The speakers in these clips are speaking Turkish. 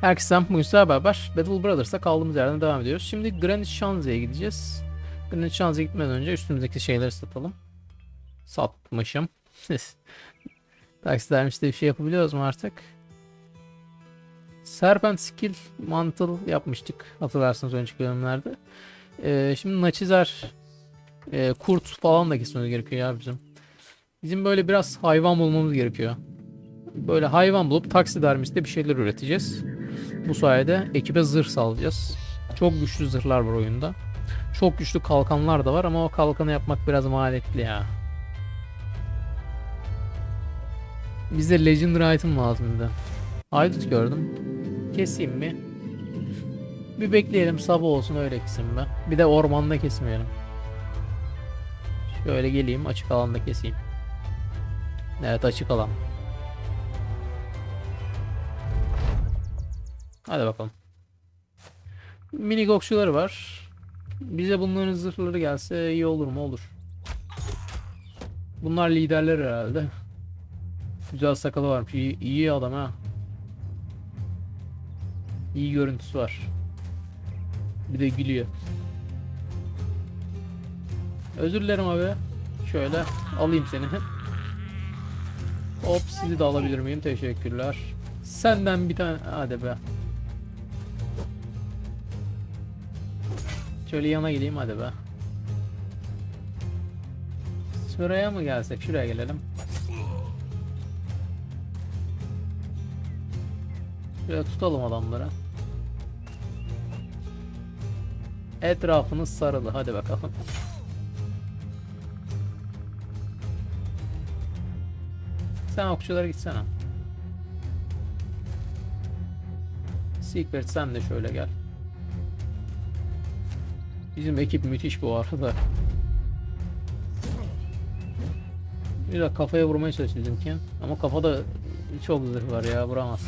Herkese bugün sizlerle beraber Battle Brothers'a kaldığımız yerden devam ediyoruz. Şimdi Granit Shanza'ya gideceğiz. Granit Shanza'ya gitmeden önce üstümüzdeki şeyleri satalım. Satmışım. Taksidermişte bir şey yapabiliyoruz mu artık? Serpent Skill Mantle yapmıştık hatırlarsınız önceki bölümlerde. Ee, şimdi Naçizar e, kurt falan da kesmemiz gerekiyor ya bizim. Bizim böyle biraz hayvan bulmamız gerekiyor. Böyle hayvan bulup taksidermiste bir şeyler üreteceğiz. Bu sayede ekibe zırh sağlayacağız. Çok güçlü zırhlar var oyunda. Çok güçlü kalkanlar da var ama o kalkanı yapmak biraz maliyetli ya. Bize Legendary item lazımdı. Haydut gördüm. Keseyim mi? Bir bekleyelim sabah olsun öyle kesin be. Bir de ormanda kesmeyelim. Şöyle geleyim açık alanda keseyim. Evet açık alan. Hadi bakalım. Mini gokçuları var. Bize bunların zırhları gelse iyi olur mu? Olur. Bunlar liderler herhalde. Güzel sakalı varmış. İyi, iyi adam ha. İyi görüntüsü var. Bir de gülüyor. Özür dilerim abi. Şöyle alayım seni. Hop sizi de alabilir miyim? Teşekkürler. Senden bir tane hadi be. Şöyle yana geleyim hadi be. Şuraya mı gelsek? Şuraya gelelim. Şöyle tutalım adamları. Etrafınız sarılı. Hadi bakalım. Sen okçulara gitsene. Secret sen de şöyle gel. Bizim ekip müthiş bu arada. Biraz kafaya vurmaya çalıştı bizimki. Ama kafada çok zırh var ya vuramaz.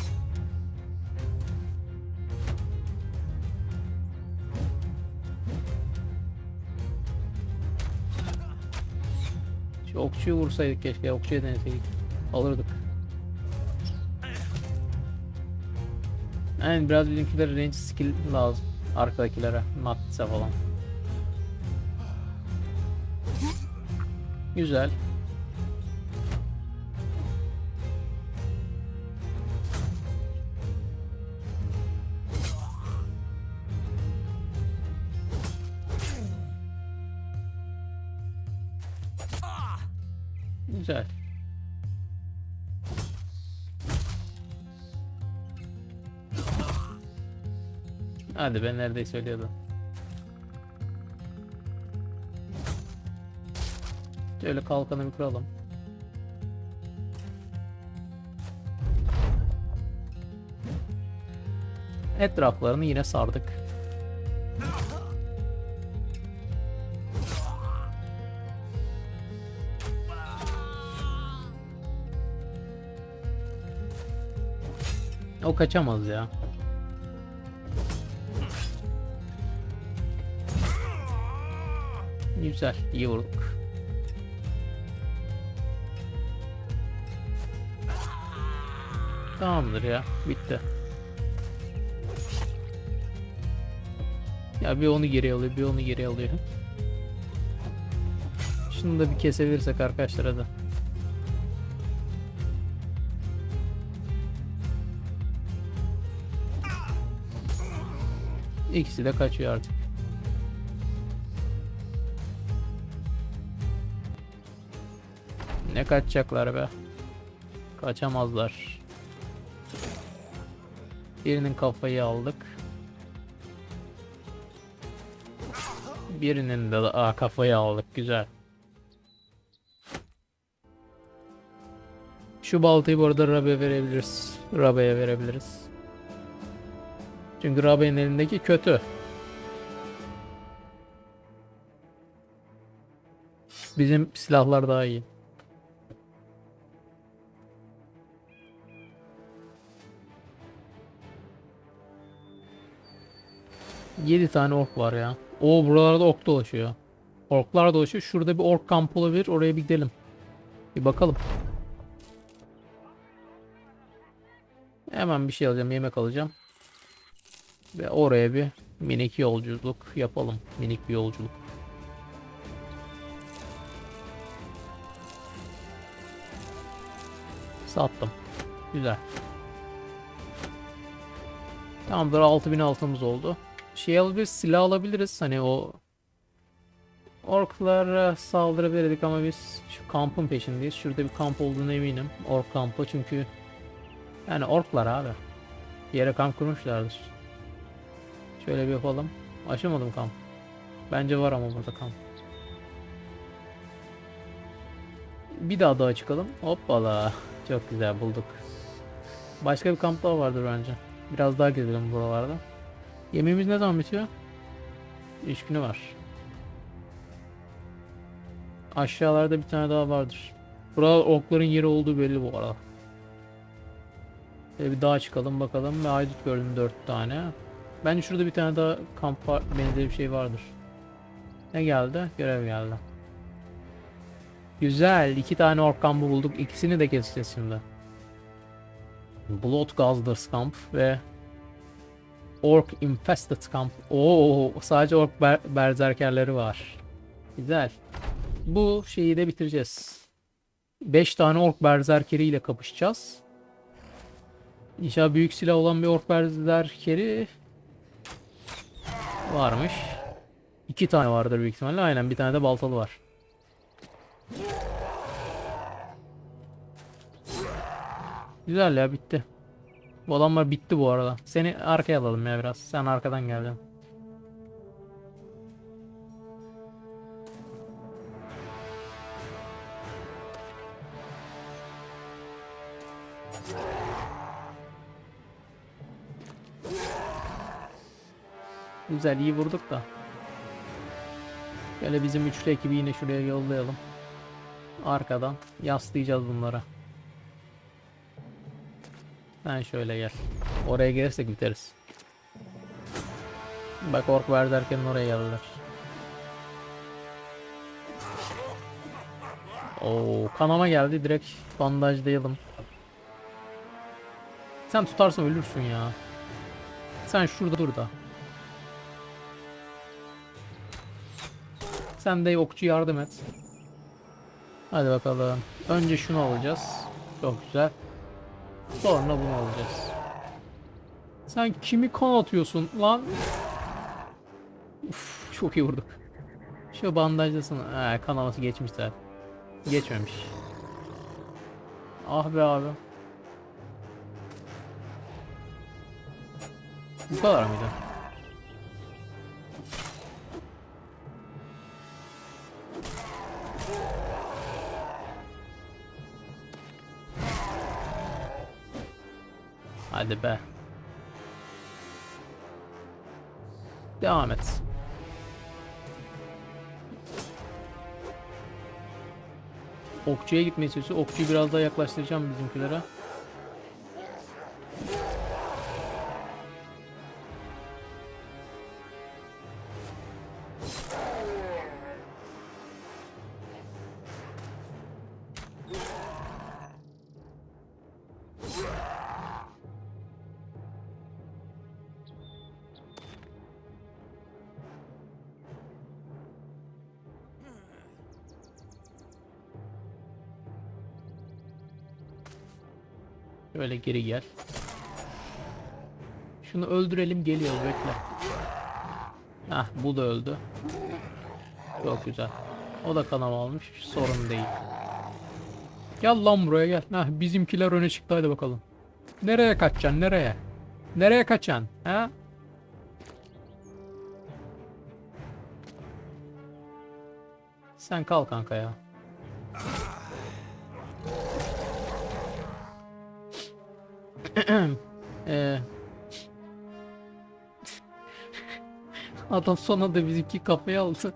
Okçuyu vursaydık keşke. Okçuya deneseydik. Alırdık. Yani biraz bizimkilere range skill lazım. Arkadakilere. Natsa falan. Güzel. Güzel. Hadi ben neredeyse ölüyordum. Şöyle kalkanı bir kuralım. Etraflarını yine sardık. O kaçamaz ya. Güzel, iyi vurduk. Tamamdır ya, bitti. Ya bir onu geri alıyor, bir onu geri alıyor. Şunu da bir kesebilirsek arkadaşlar hadi. İkisi de kaçıyor artık. Ne kaçacaklar be? Kaçamazlar. Birinin kafayı aldık. Birinin de aa, kafayı aldık. Güzel. Şu baltayı bu arada Rabe'ye verebiliriz. Rabe'ye verebiliriz. Çünkü Rabe'nin elindeki kötü. Bizim silahlar daha iyi. Yedi tane ork var ya. O buralarda ork dolaşıyor. Orklar dolaşıyor. Şurada bir ork kampı olabilir. Oraya bir gidelim. Bir bakalım. Hemen bir şey alacağım. Yemek alacağım. Ve oraya bir minik yolculuk yapalım. Minik bir yolculuk. Sattım. Güzel. Tamamdır 6000 altımız oldu. Şey alabiliriz silah alabiliriz. Hani o Orklara saldırabilirdik ama biz şu kampın peşindeyiz. Şurada bir kamp olduğunu eminim. Ork kampı çünkü yani orklar abi. Bir yere kamp kurmuşlardır. Şöyle bir yapalım. Açamadım kamp. Bence var ama burada kamp. Bir daha daha çıkalım. Hoppala. Çok güzel bulduk. Başka bir kamp daha vardır bence. Biraz daha gezelim buralarda. Yemeğimiz ne zaman bitiyor? 3 günü var. Aşağılarda bir tane daha vardır. Burada okların yeri olduğu belli bu arada. Şöyle bir dağa çıkalım bakalım ve haydut gördüm 4 tane. Bence şurada bir tane daha kamp benzeri bir şey vardır. Ne geldi? Görev geldi. Güzel. iki tane ork kampı bulduk. İkisini de keseceğiz şimdi. Blood Guzzlers kamp ve Orc Infested kamp. Oo, sadece ork ber berzerkerleri var. Güzel. Bu şeyi de bitireceğiz. 5 tane ork berzerkeri ile kapışacağız. İnşallah büyük silah olan bir ork berzerkeri varmış. 2 tane vardır büyük ihtimalle. Aynen bir tane de baltalı var. Güzel ya bitti. Bu adamlar bitti bu arada. Seni arkaya alalım ya biraz. Sen arkadan geldin. Güzel iyi vurduk da. Böyle bizim üçlü ekibi yine şuraya yollayalım. Arkadan yaslayacağız bunlara. Sen şöyle gel. Oraya gelirsek biteriz. Bak ork var derken oraya geldiler. Oo kanama geldi direkt bandajlayalım. Sen tutarsan ölürsün ya. Sen şurada dur da. Sen de okçu yardım et. Hadi bakalım. Önce şunu alacağız. Çok güzel. Sonra bunu alacağız. Sen kimi kan atıyorsun lan? Uf, çok iyi vurduk. Şu bandajlasın. He, kanaması geçmiş zaten. Geçmemiş. Ah be abi. Bu kadar mıydı? Hadi be. Devam et. Okçuya gitmeyi istiyorsa okçuyu biraz daha yaklaştıracağım bizimkilere. Şöyle geri gel. Şunu öldürelim geliyor bekle. Hah bu da öldü. Çok güzel. O da kanama almış. Sorun değil. Gel lan buraya gel. Hah bizimkiler öne çıktı hadi bakalım. Nereye kaçacaksın nereye? Nereye kaçacaksın? Ha? Sen kal kanka ya. Ee, Adam son anda bizimki kafaya aldı.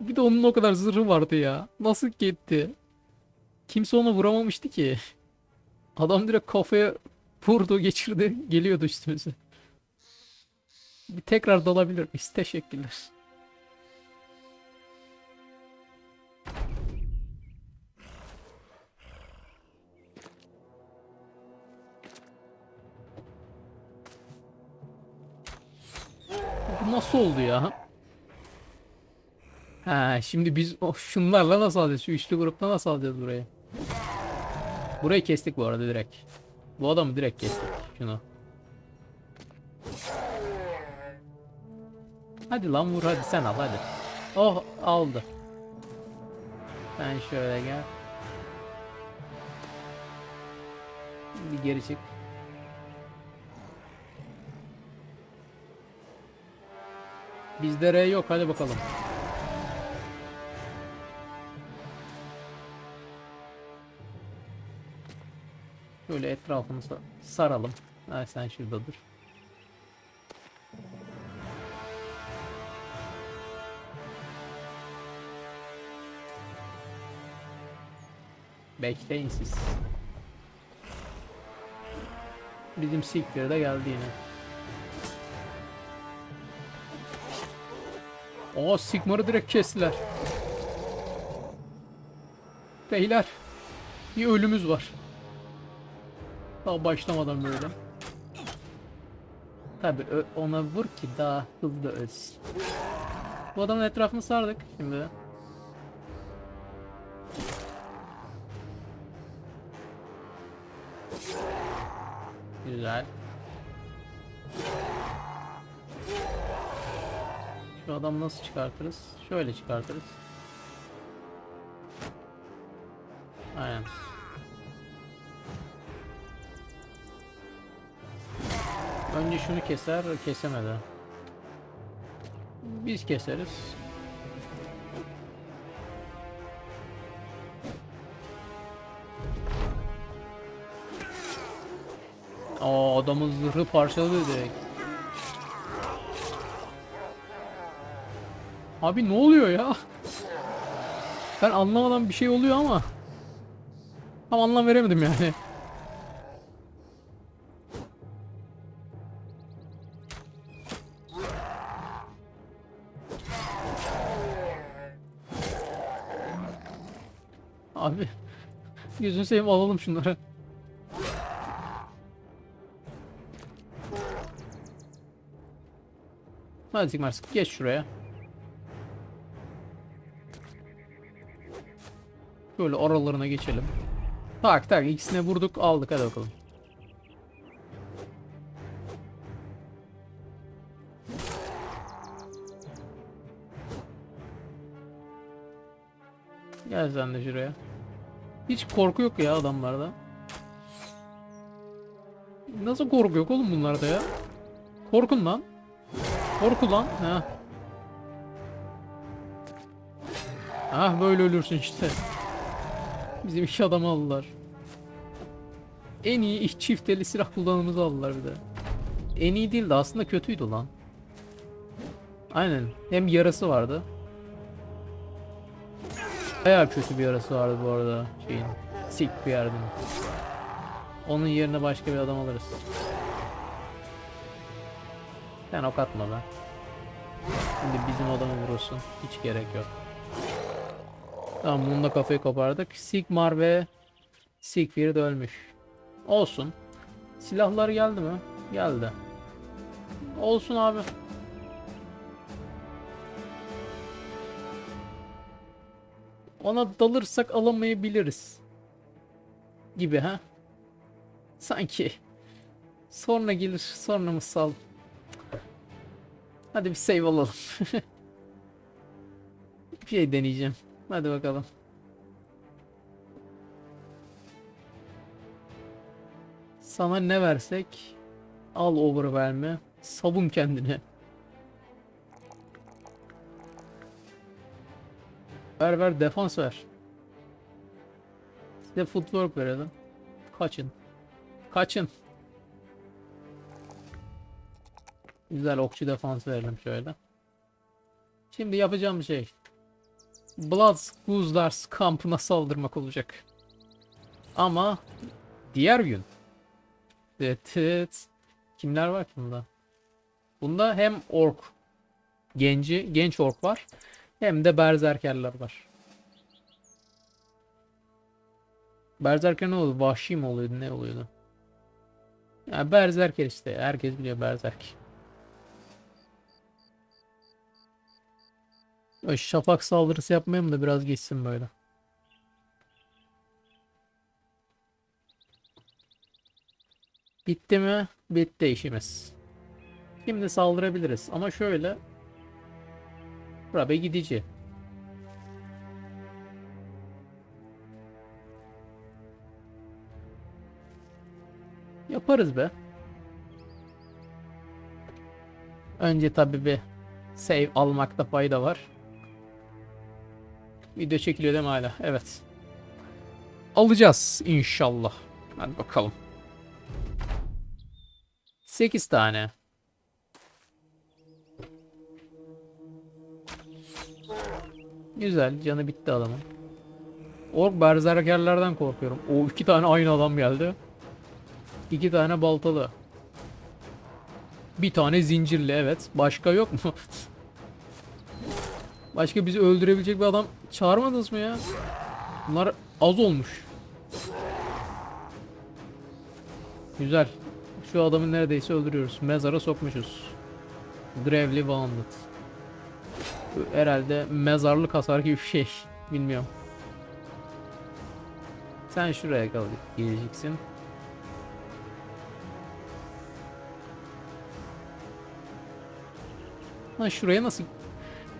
Bir de onun o kadar zırhı vardı ya. Nasıl gitti? Kimse ona vuramamıştı ki. Adam direkt kafaya vurdu geçirdi. Geliyordu üstümüze. Bir tekrar dalabilir miyiz? Teşekkürler. Nasıl oldu ya? Ha şimdi biz o şunlarla nasıl alacağız? Şu üçlü grupta nasıl alacağız burayı? Burayı kestik bu arada direkt. Bu adamı direkt kestik. Şunu. Hadi lan vur hadi sen al hadi. Oh aldı. Sen şöyle gel. Bir geri çık. Bizde R yok hadi bakalım. Şöyle etrafını sa- saralım. Ha, sen şurada dur. Bekleyin siz. Bizim Seeker de geldi yine. O Sigmar'ı direkt kestiler. Beyler. Bir ölümüz var. Daha başlamadan böyle. Tabi ona vur ki daha hızlı ölsün. Bu adamın etrafını sardık şimdi. Güzel. Şu adamı nasıl çıkartırız? Şöyle çıkartırız. Aynen. Önce şunu keser, kesemedi. Biz keseriz. Aa adamın zırhı parçaladı direkt. Abi ne oluyor ya? Ben anlamadan bir şey oluyor ama. Tam anlam veremedim yani. Abi gözünü seveyim alalım şunları. Hadi Sigmar geç şuraya. Böyle aralarına geçelim. Tak tak ikisine vurduk aldık hadi bakalım. Gel sen de şuraya. Hiç korku yok ya adamlarda. Nasıl korku yok oğlum bunlarda ya? Korkun lan. Korku lan. Ha. Ah böyle ölürsün işte. Bizim iki adamı aldılar. En iyi çifteli silah kullanımızı aldılar bir de. En iyi değildi aslında kötüydü lan. Aynen. Hem yarası vardı. Bayağı kötü bir yarası vardı bu arada şeyin. Sik bir yerden. Onun yerine başka bir adam alırız. Sen ok atma be. Şimdi bizim adamı vurursun. Hiç gerek yok. Tamam bunun da kafayı kopardık. Sigmar ve Sigfrid de ölmüş. Olsun. Silahlar geldi mi? Geldi. Olsun abi. Ona dalırsak alamayabiliriz. Gibi ha? Sanki. Sonra gelir sonra mı sal? Hadi bir save alalım. bir şey deneyeceğim. Hadi bakalım. Sana ne versek al overwhelm'i savun kendini. Ver ver defans ver. Size footwork verelim. Kaçın. Kaçın. Güzel okçu defans verelim şöyle. Şimdi yapacağım şey. Bloods Guzlars kampına saldırmak olacak. Ama diğer gün. Evet. Kimler var ki bunda? Bunda hem ork genci, genç ork var. Hem de berzerkerler var. Berzerker ne oldu? Vahşi mi oluyordu? Ne oluyordu? Ya berzerker işte. Herkes biliyor berzerk. Şafak saldırısı yapmayayım da biraz geçsin böyle. Bitti mi? Bitti işimiz. Şimdi saldırabiliriz ama şöyle Rabe gidici. Yaparız be. Önce tabii bir save almakta fayda var. Video çekiliyor değil mi hala? Evet. Alacağız inşallah. Hadi bakalım. 8 tane. Güzel. Canı bitti adamın. Ork berzerkerlerden korkuyorum. O iki tane aynı adam geldi. İki tane baltalı. Bir tane zincirli evet. Başka yok mu? Başka bizi öldürebilecek bir adam çağırmadınız mı ya? Bunlar az olmuş. Güzel. Şu adamı neredeyse öldürüyoruz. Mezara sokmuşuz. Gravely Wounded. Herhalde mezarlık hasar gibi bir şey. Bilmiyorum. Sen şuraya kal geleceksin. Lan şuraya nasıl...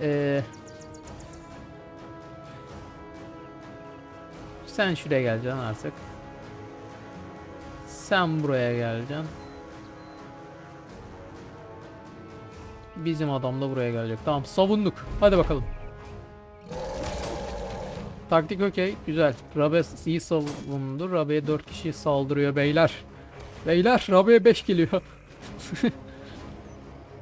Ee... Sen şuraya geleceksin artık. Sen buraya geleceksin. Bizim adam da buraya gelecek. Tamam savunduk. Hadi bakalım. Taktik okey. Güzel. Rabe iyi savundu. Rabe'ye 4 kişi saldırıyor beyler. Beyler Rabe'ye 5 geliyor.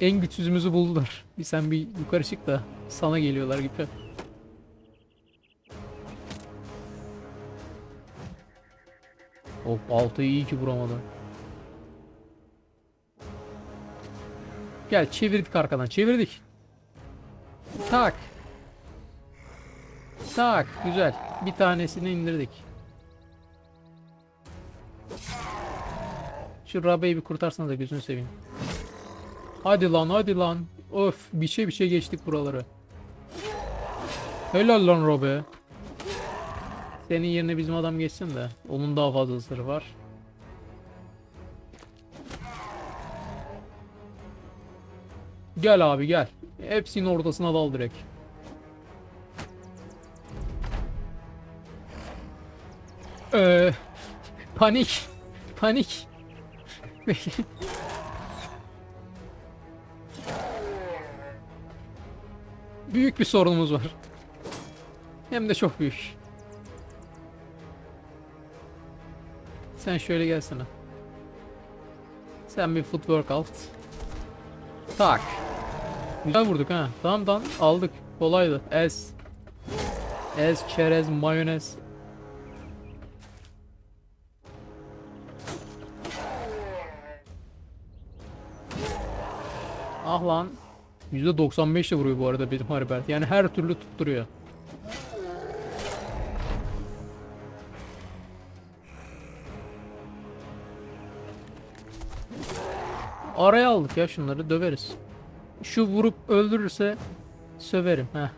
en güçsüzümüzü buldular. Bir sen bir yukarı çık da sana geliyorlar gibi. Of altıyı iyi ki vuramadı. Gel çevirdik arkadan çevirdik. Tak. Tak güzel. Bir tanesini indirdik. Şu Rabe'yi bir kurtarsanız da gözünü seveyim. Hadi lan hadi lan. Of bir şey bir şey geçtik buraları. Helal lan Robe. Senin yerine bizim adam geçsin de. Onun daha fazla ısırı var. Gel abi gel. Hepsinin ortasına dal direkt. Ee, panik. Panik. büyük bir sorunumuz var. Hem de çok büyük. Sen şöyle gelsene. Sen bir footwork out. Tak. Güzel vurduk ha. Tamam tamam aldık. Kolaydı. Ez. Ez, çerez, mayonez. Ah lan. %95 de vuruyor bu arada bizim Harbert. Yani her türlü tutturuyor. Araya aldık ya şunları döveriz. Şu vurup öldürürse söverim. Heh.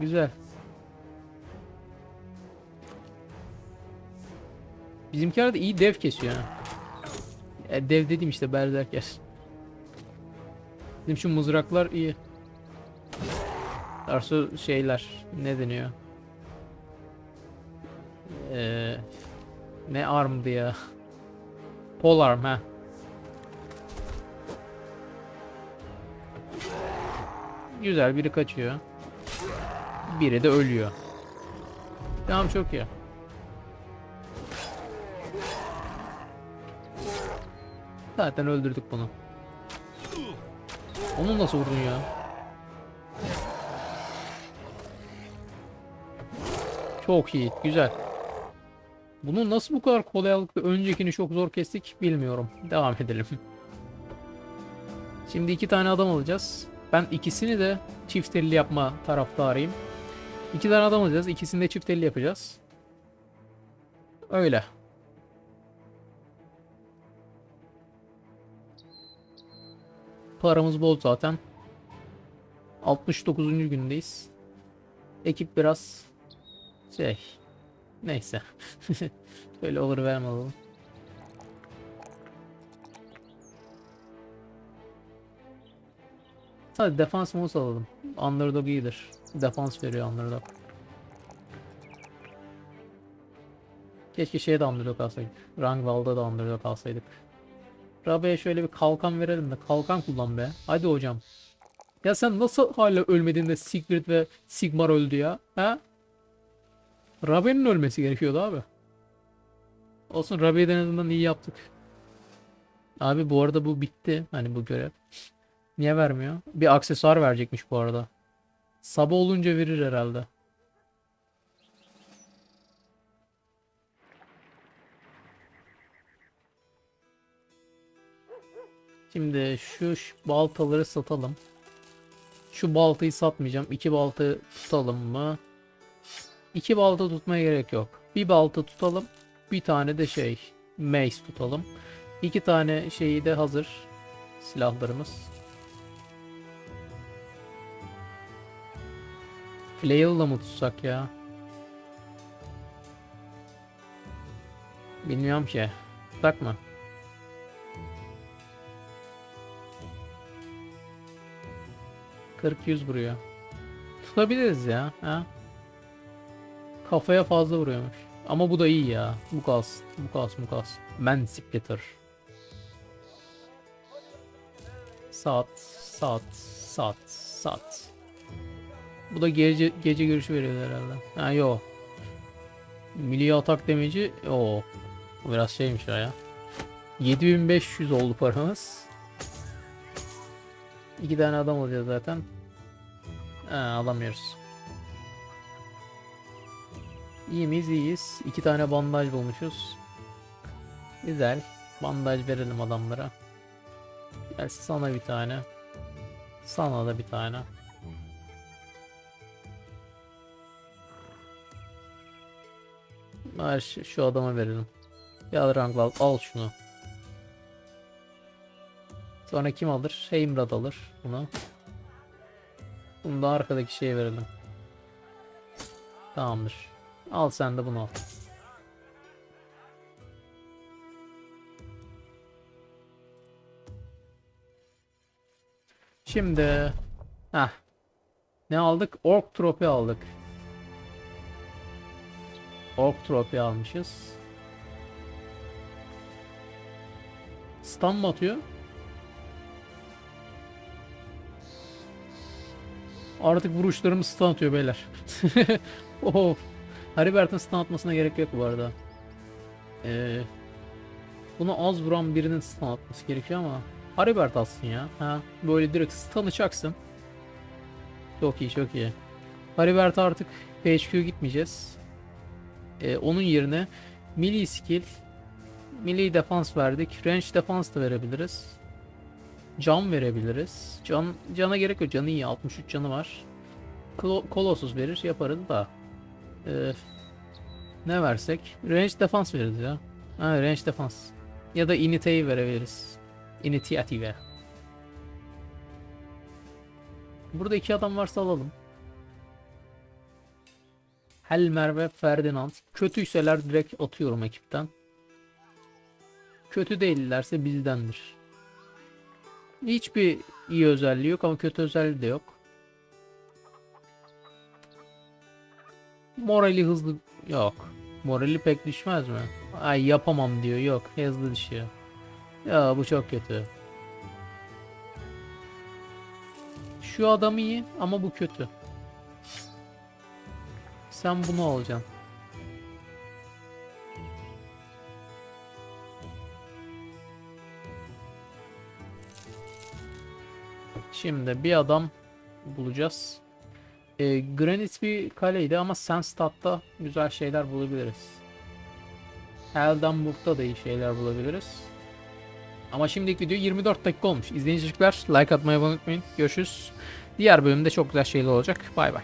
Güzel. Bizimkiler de iyi dev kesiyor ha. E, dev dediğim işte berzerker. Bizim şu mızraklar iyi. Arsu şeyler ne deniyor? Ee, ne armdı ya? Polarm ha. Güzel biri kaçıyor. Biri de ölüyor. Tamam çok iyi. Zaten öldürdük bunu. Onu nasıl vurdun ya? Çok iyi, güzel. Bunu nasıl bu kadar kolaylıkla öncekini çok zor kestik bilmiyorum. Devam edelim. Şimdi iki tane adam alacağız. Ben ikisini de çift elli yapma taraftarıyım. İki tane adam alacağız. İkisini de çift elli yapacağız. Öyle. Paramız bol zaten. 69. gündeyiz. Ekip biraz şey neyse. Böyle olur verme alalım. Hadi defans mouse alalım. Underdog iyidir. Defans veriyor underdog. Keşke şeye de underdog alsaydık. Rangval'da da underdog alsaydık. Rabe'ye şöyle bir kalkan verelim de kalkan kullan be. Hadi hocam. Ya sen nasıl hala ölmedin de Sigrid ve Sigmar öldü ya? Ha? Rabe'nin ölmesi gerekiyordu abi. Olsun Rabe'yi de en azından iyi yaptık. Abi bu arada bu bitti. Hani bu görev. Niye vermiyor? Bir aksesuar verecekmiş bu arada. Sabah olunca verir herhalde. Şimdi şu ş- baltaları satalım. Şu baltayı satmayacağım. İki balta tutalım mı? İki balta tutmaya gerek yok. Bir balta tutalım. Bir tane de şey mace tutalım. İki tane şeyi de hazır. Silahlarımız. Flail'la mı tutsak ya? Bilmiyorum ki. Tutsak mı? Kırk yüz vuruyor. Tutabiliriz ya. Ha? Kafaya fazla vuruyormuş. Ama bu da iyi ya. Bu kalsın. Bu kalsın bu kalsın. Man Splitter. Saat, saat, saat, saat. Bu da gece gece görüşü veriyor herhalde. Ha yo. Milli atak demeci o. Biraz şeymiş ya. 7500 oldu paramız. İki tane adam olacak zaten. Ha, alamıyoruz. İyi miyiz? İyiyiz. İki tane bandaj bulmuşuz. Güzel. Bandaj verelim adamlara. Gel sana bir tane. Sana da bir tane. Ver şu, şu adama verelim. Gel Rangval al şunu. Sonra kim alır? Heimrad alır bunu. Bunu da arkadaki şeye verelim. Tamamdır. Al sen de bunu al. Şimdi Heh. Ne aldık? Ork tropi aldık. Ork tropi almışız. Stun mı atıyor? Artık vuruşlarımız stun atıyor beyler. oh. Haribert'in stun atmasına gerek yok bu arada. Ee, bunu az vuran birinin stun atması gerekiyor ama Haribert atsın ya. Ha, böyle direkt stun'ı çaksın. Çok iyi çok iyi. Haribert artık PHQ gitmeyeceğiz. Ee, onun yerine melee skill melee defans verdik. Range defans da verebiliriz. Can verebiliriz. Can cana gerek yok. Canı iyi. 63 canı var. Klo- Colossus verir yaparız da. Ee, ne versek? Range defans veririz ya. Ha, range defans. Ya da Inite'yi verebiliriz. Initiative. Burada iki adam varsa alalım. Helmer ve Ferdinand. Kötüyseler direkt atıyorum ekipten. Kötü değillerse bizdendir. Hiçbir iyi özelliği yok ama kötü özelliği de yok. Morali hızlı yok. Morali pek düşmez mi? Ay yapamam diyor. Yok. Hızlı düşüyor. Ya bu çok kötü. Şu adam iyi ama bu kötü. Sen bunu alacaksın. Şimdi bir adam bulacağız. E, Granite bir kaleydi ama Sandstad'da güzel şeyler bulabiliriz. Eldenburg'da da iyi şeyler bulabiliriz. Ama şimdilik video 24 dakika olmuş. İzleyiciler like atmayı unutmayın. Görüşürüz. Diğer bölümde çok güzel şeyler olacak. Bay bay.